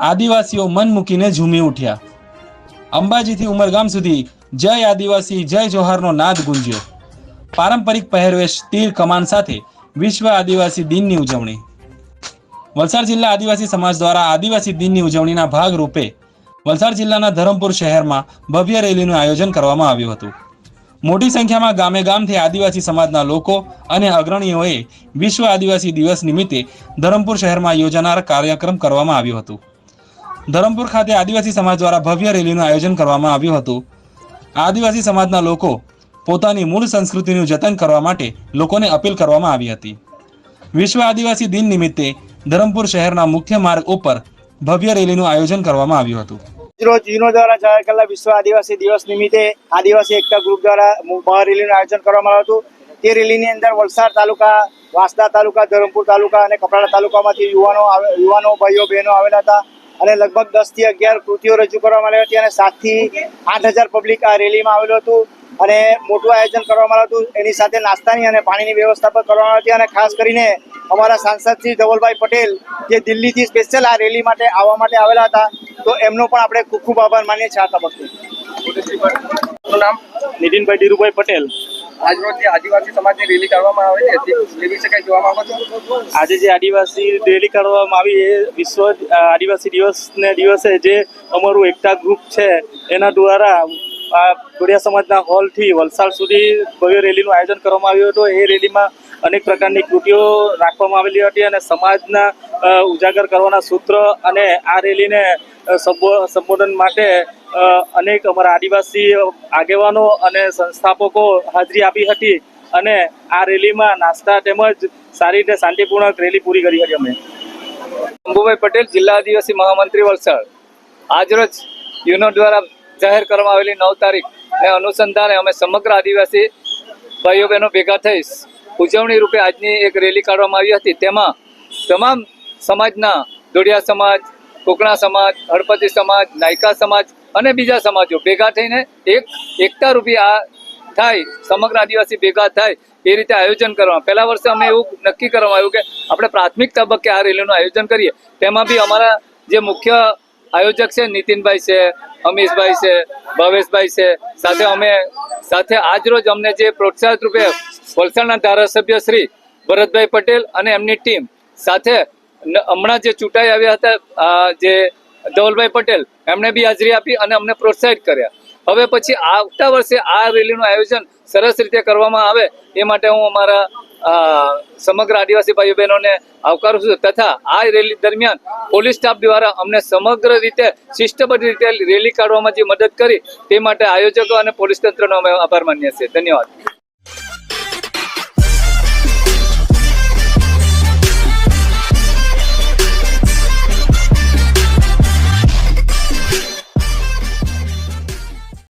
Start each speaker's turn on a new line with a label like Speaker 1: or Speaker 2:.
Speaker 1: આદિવાસીઓ મન મૂકીને ઝૂમી ઉઠ્યા. અંબાજીથી ઉમરગામ સુધી જય આદિવાસી, જય જોહારનો નાદ ગુંજ્યો. પારંપરિક પહેરવેશ તીર કમાન સાથે વિશ્વ આદિવાસી દિનની ઉજવણી. વલસાડ જિલ્લા આદિવાસી સમાજ દ્વારા આદિવાસી દિનની ઉજવણીના ભાગરૂપે વલસાડ જિલ્લાના ધરમપુર શહેરમાં ભવ્ય રેલીનું આયોજન કરવામાં આવ્યું હતું. મોટી સંખ્યામાં ગામે ગામથી આદિવાસી સમાજના લોકો અને અગ્રણીઓએ વિશ્વ આદિવાસી દિવસ નિમિત્તે ધરમપુર શહેરમાં યોજાનાર કાર્યક્રમ કરવામાં આવ્યું હતું. ધરમપુર ખાતે આદિવાસી સમાજ દ્વારા ભવ્ય રેલીનું આયોજન કરવામાં આવ્યું હતું. આદિવાસી સમાજના લોકો પોતાની મૂળ સંસ્કૃતિનું જતન કરવા માટે લોકોને અપીલ કરવામાં આવી હતી. વિશ્વ આદિવાસી દિન નિમિત્તે ધરમપુર શહેરના મુખ્ય માર્ગ ઉપર ભવ્ય રેલીનું આયોજન કરવામાં આવ્યું હતું.
Speaker 2: રોજ યુનો દ્વારા જાહેર કરેલા વિશ્વ આદિવાસી દિવસ નિમિત્તે આદિવાસી એકતા ગ્રુપ દ્વારા રેલીનું આયોજન કરવામાં આવ્યું હતું. તે રેલીની અંદર વલસાડ તાલુકા, વાંસદા તાલુકા, ધરમપુર તાલુકા અને કપરાડા તાલુકામાંથી યુવાનો યુવાનો, ભાઈઓ, બહેનો આવેલા હતા. અને લગભગ દસથી અગિયાર કૃતિઓ રજૂ કરવામાં આવી હતી અને સાતથી આઠ હજાર પબ્લિક આ રેલીમાં આવેલું હતું. અને મોટું આયોજન કરવામાં આવ્યું હતું. એની સાથે નાસ્તાની અને પાણીની વ્યવસ્થા પણ કરવામાં આવી હતી અને ખાસ કરીને અમારા સાંસદ શ્રી ધવલભાઈ પટેલ જે દિલ્હીથી સ્પેશિયલ આ રેલી માટે આવવા માટે આવેલા હતા. તો એમનો પણ આપણે ખૂબ ખૂબ આભાર માનીએ છીએ આ તબક્કે.
Speaker 3: નામ?
Speaker 2: નીતિનભાઈ ધીરુભાઈ પટેલ.
Speaker 3: આજરોજ જે આદિવાસી સમાજની રેલી કરવામાં આવે છે, તે
Speaker 2: આજે જે આદિવાસી રેલી કરવામાં આવી એ વિશ્વ આદિવાસી દિવસને દિવસે જે અમારું એકતા ગ્રુપ છે, એના દ્વારા આ ગોડિયા સમાજના હોલથી વલસાડ સુધી ભવ્ય રેલીનું આયોજન કરવામાં આવ્યું હતું. એ રેલીમાં અનેક પ્રકારની કૃતિઓ રાખવામાં આવેલી હતી અને સમાજના ઉજાગર કરવાના સૂત્ર અને આ રેલીને સંબોધન માટે અનેક અમારા આદિવાસી આગેવાનો અને સંસ્થાપકો હાજરી આપી હતી અને આ રેલીમાં નાસ્તા તેમજ સારી રીતે શાંતિપૂર્ણક રેલી પૂરી કરી હતી અમે.
Speaker 3: શંભુભાઈ પટેલ, જિલ્લા આદિવાસી મહામંત્રી વલસાડ. આજરોજ યુનો દ્વારા જાહેર કરવામાં આવેલી નવ તારીખ ને અનુસંધાને અમે સમગ્ર આદિવાસી ભાઈઓ બહેનો ભેગા થઈ ઉજવણી રૂપે આજની એક રેલી કાઢવામાં આવી હતી. તેમાં તમામ સમાજના દોઢિયા સમાજ કોકણા સમાજ, હળપતિ સમાજ, નાયકા સમાજ અને બીજા સમાજો ભેગા થઈને એક એકતા રૂપી આ થાય, સમગ્ર આદિવાસી ભેગા થાય એ રીતે આયોજન કરવામાં. પહેલા વર્ષે અમે એવું નક્કી કરવામાં આવ્યું કે આપણે પ્રાથમિક તબક્કે આ રેલીનું આયોજન કરીએ. તેમાં બી અમારા જે મુખ્ય આયોજક છે, નીતિનભાઈ છે, અમીશભાઈ છે, ભાવેશભાઈ છે, સાથે અમે સાથે આજરોજ અમને જે પ્રોત્સાહિત રૂપે વલસાડના ધારાસભ્ય શ્રી ભરતભાઈ પટેલ અને એમની ટીમ સાથે હમણાં જે ચૂંટાઈ આવ્યા હતા જે ધવલભાઈ પટેલ, એમણે બી હાજરી આપી અને અમને પ્રોત્સાહિત કર્યા. હવે પછી આવતા વર્ષે આ રેલીનું આયોજન સરસ રીતે કરવામાં આવે એ માટે હું અમારા સમગ્ર આદિવાસી ભાઈઓ બહેનોને આવકારું છું. તથા આ રેલી દરમિયાન પોલીસ સ્ટાફ દ્વારા અમને સમગ્ર રીતે શિસ્તબદ્ધ રીતે રેલી કાઢવામાં જે મદદ કરી તે માટે આયોજકો અને પોલીસ તંત્રનો અમે આભાર માનીએ છીએ. ધન્યવાદ.